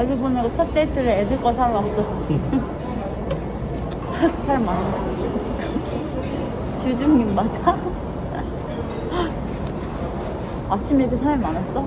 애들 보내고 첫 데이트를 애들 거 사러 왔어. 많아. 주중님 맞아? 아침에 이렇게 사람이 많았어?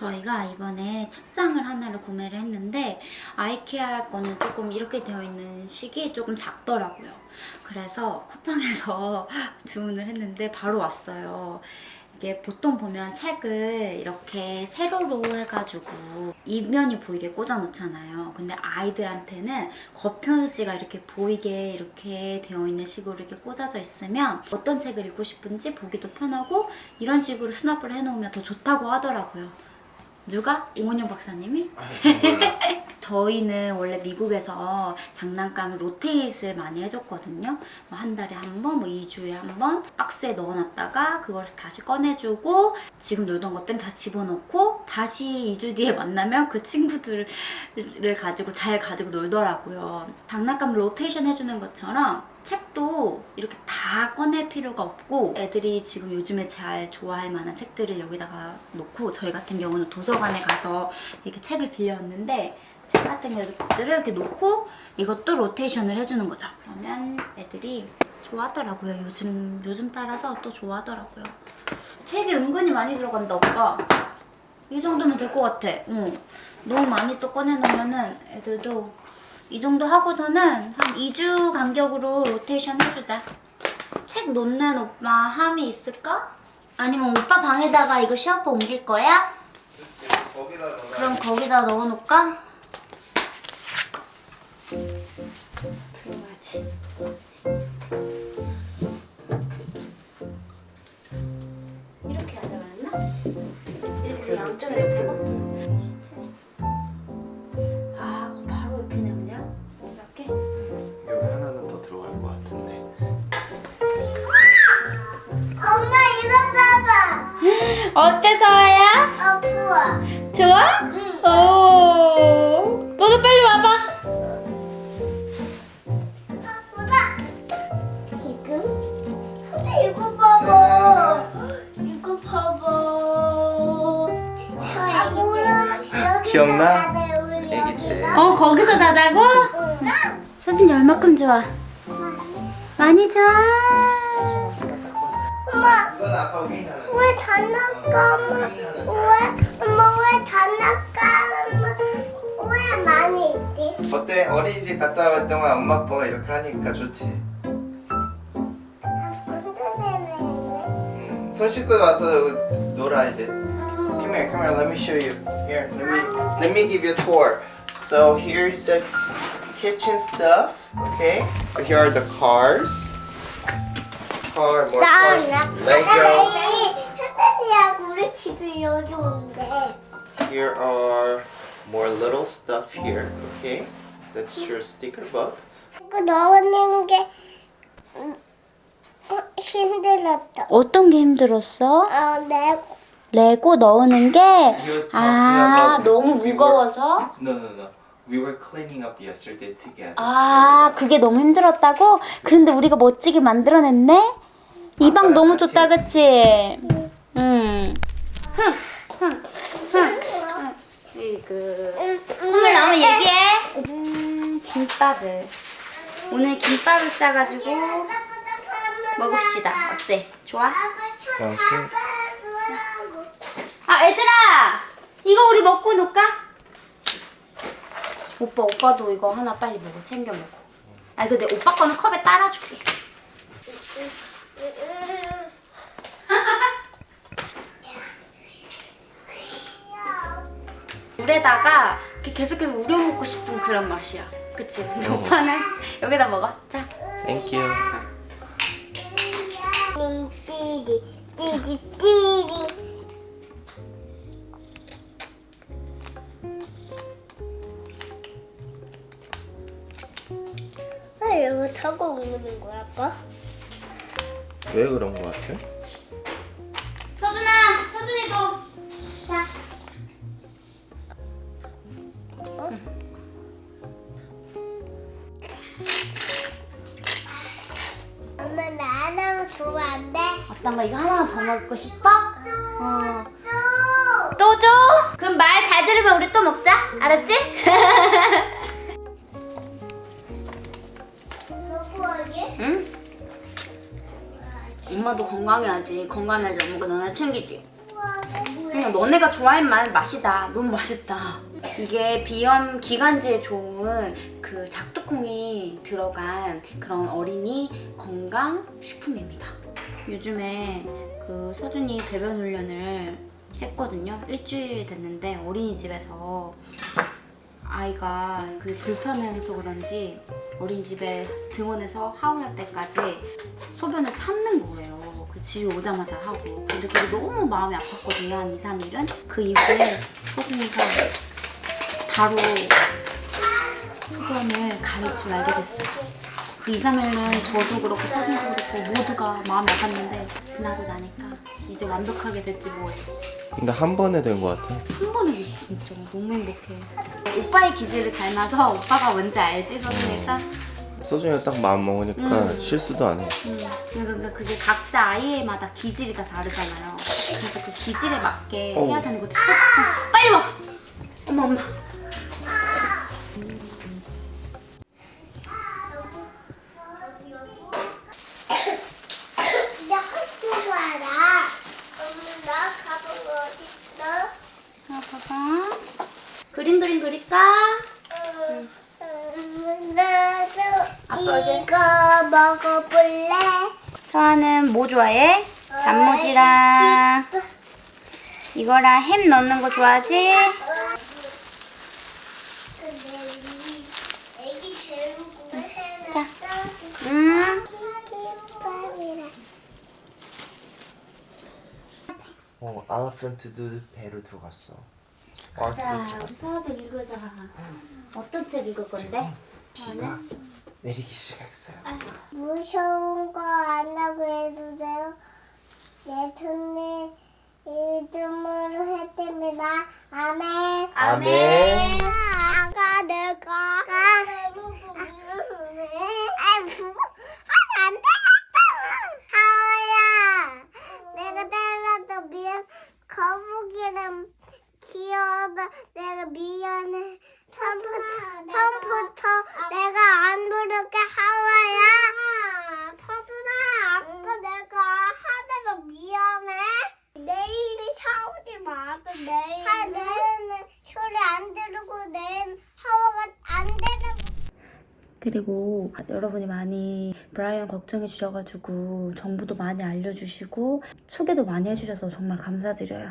저희가 이번에 책장을 하나를 구매를 했는데 아이케아 거는 조금 이렇게 되어 있는 식이 조금 작더라고요. 그래서 쿠팡에서 주문을 했는데 바로 왔어요. 이게 보통 보면 책을 이렇게 세로로 해가지고 이면이 보이게 꽂아 놓잖아요. 근데 아이들한테는 겉표지가 이렇게 보이게 이렇게 되어 있는 식으로 이렇게 꽂아져 있으면 어떤 책을 읽고 싶은지 보기도 편하고 이런 식으로 수납을 해놓으면 더 좋다고 하더라고요. 누가? 이문영 박사님이? 저희는 원래 미국에서 장난감을 로테이트를 많이 해줬거든요. 뭐 한 달에 한 번, 뭐 2주에 한 번 박스에 넣어놨다가 그걸 다시 꺼내주고 지금 놀던 것들은 다 집어넣고 다시 2주 뒤에 만나면 그 친구들을 가지고 잘 가지고 놀더라고요. 장난감 로테이션 해주는 것처럼 책도 이렇게 다 꺼낼 필요가 없고 애들이 지금 요즘에 잘 좋아할 만한 책들을 여기다가 놓고 저희 같은 경우는 도서관에 가서 이렇게 책을 빌렸는데 책 같은 것들을 이렇게 놓고 이것도 로테이션을 해주는 거죠. 그러면 애들이 좋아하더라고요. 요즘 요즘 따라서 또 좋아하더라고요. 책이 은근히 많이 들어간다 오빠. 이 정도면 될 것 같아. 응. 너무 많이 또 꺼내놓으면은 애들도 이 정도 하고서는 한 2주 간격으로 로테이션 해주자. 책 놓는 오빠 함이 있을까? 아니면 오빠 방에다가 이거 샤워 옮길 거야? 그럼 거기다 넣어놓을까? って。 거기서 자자고? 사진 얼마큼 좋아? 많이 좋아. 엄마 이건 아빠 윙하는. 왜 장난감은 왜 엄마 왜 장난감은 왜 많이 있지? 어때? 어린이집 갔다 올 동안 엄마 아빠가 이렇게 하니까 좋지. 흔들리네. 음, 손 씻고 와서 놀아 이제. Come here, come here. Let me show you. Here, let me let me give you a tour. So here's the kitchen stuff. Okay. Here are the cars. Car, more cars. Lego. 흔들리하고 우리 집에 여기 온대. Here are more little stuff here. Okay. That's your sticker book. 이거 넣는 게 음, 어, 힘들었다. 어떤 게 힘들었어? 어, 내 레고 넣는 게? He was talking 아 about 너무 we were- 무거워서? No, no, no. We were cleaning up yesterday together. 아 그게 너무 힘들었다고? 그런데 우리가 멋지게 만들어냈네? 이 방 너무 같이 좋다 그치? 응. 그 선물 나오면 얘기해. 음, 김밥을 오늘 김밥을 싸가지고 먹읍시다. 어때? 좋아? Sounds good. 아 얘들아 이거 우리 먹고 놀까? 오빠 오빠도 이거 하나 빨리 먹어 챙겨 먹어. 아 근데 오빠 거는 컵에 따라줄게. 물에다가 이렇게 계속해서 우려 먹고 싶은 그런 맛이야. 그치? 근데 오빠는 여기다 먹어. 자, Thank you. 띠리 띠리 띠리 타고 오는 거야 아빠? 왜 그런 거 같아? 서준아, 서준이도. 자, 엄마 나 하나만 주면 안 돼? 어떤 거 이거 하나만 더 먹고 싶어? 어. 또! 또 줘? 그럼 말 잘 들으면 우리 또 먹자. 알았지? 응? 엄마도 건강해야지. 건강해야지. 엄마가 너네 챙기지. 그냥 너네가 좋아할 만 맛이다. 너무 맛있다. 이게 비염 기관지에 좋은 그 작두콩이 들어간 그런 어린이 건강 식품입니다. 요즘에 그 서준이 배변 훈련을 했거든요. 일주일 됐는데 어린이집에서 아이가 그 불편해서 그런지 어린이집에 등원해서 하원할 때까지 소변을 참는 거예요. 그 집에 오자마자 하고. 근데 그게 너무 마음이 아팠거든요. 한 2, 3일은. 그 이후에 서준이가 바로 소변을 가릴 줄 알게 됐어요. 그 2, 3일은 저도 그렇고 서준이도 그렇고 모두 가 마음이 아팠는데 지나고 나니까 이제 완벽하게 됐지 뭐예요. 근데 한 번에 된거 같아. 한 번에 진짜 너무 행복해. 오빠의 기질을 닮아서 오빠가 뭔지 알지 서준이가? 소중히 딱 마음 먹으니까 음. 실수도 안 해. 음, 그러니까 그게 각자 아이마다 기질이 다 다르잖아요. 그래서 그 기질에 맞게 어. 해야 되는 것도. 어, 빨리 와. 엄마 엄마. 그림 그림 그릴까? 음, 아빠 이거 먹어볼래? 서아는 뭐 좋아해? 단무지랑 이거랑 햄 넣는 거 좋아하지? 자. 응. 김밥이랑. 어, 엘리펀트도 배로 들어갔어. 자, 우리 서아도 읽으자. 어떤 책 읽을 건데? 비가 내리기 시작했어요. 무서운 거 안 하고 해도 돼요. 예수님 이름으로 해드립니다. 아멘. 아멘. 아까 내가 아안 되겠다. 하와야, 내가 때려도 미안. 거북이랑 귀여워서 내가 미안해. 처음부터, 처음부터 내가 안 부를게 하와야. 서준아, 아까 내가 하늘로 미안해. 내일이 샤오지 마도 내일. 하 내일은 소리 안 들고 내일 하와가 안 되는. 그리고 여러분이 많이 브라이언 걱정해 주셔가지고 정보도 많이 알려주시고 소개도 많이 해주셔서 정말 감사드려요.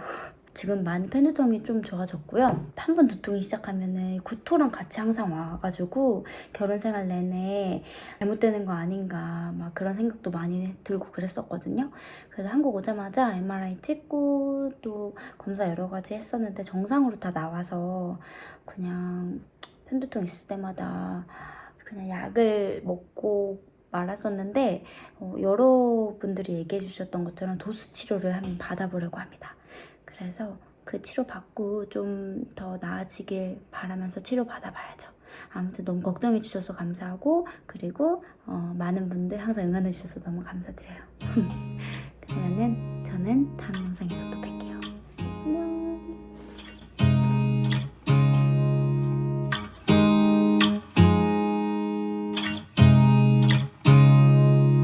지금 많이 폐누통이 좀 좋아졌고요. 한 번 두통이 시작하면은 구토랑 같이 항상 와가지고 결혼 생활 내내 잘못되는 거 아닌가 막 그런 생각도 많이 들고 그랬었거든요. 그래서 한국 오자마자 MRI 찍고 또 검사 여러 가지 했었는데 정상으로 다 나와서 그냥 편두통 있을 때마다 그냥 약을 먹고 말았었는데 어, 여러분들이 얘기해 주셨던 것처럼 도수 치료를 한번 받아보려고 합니다. 그래서 그 치료 받고 좀 더 나아지길 바라면서 치료 받아 봐야죠. 아무튼 너무 걱정해 주셔서 감사하고 그리고 어, 많은 분들 항상 응원해 주셔서 너무 감사드려요. 그러면은 저는 다음 영상에서 또 뵐게요.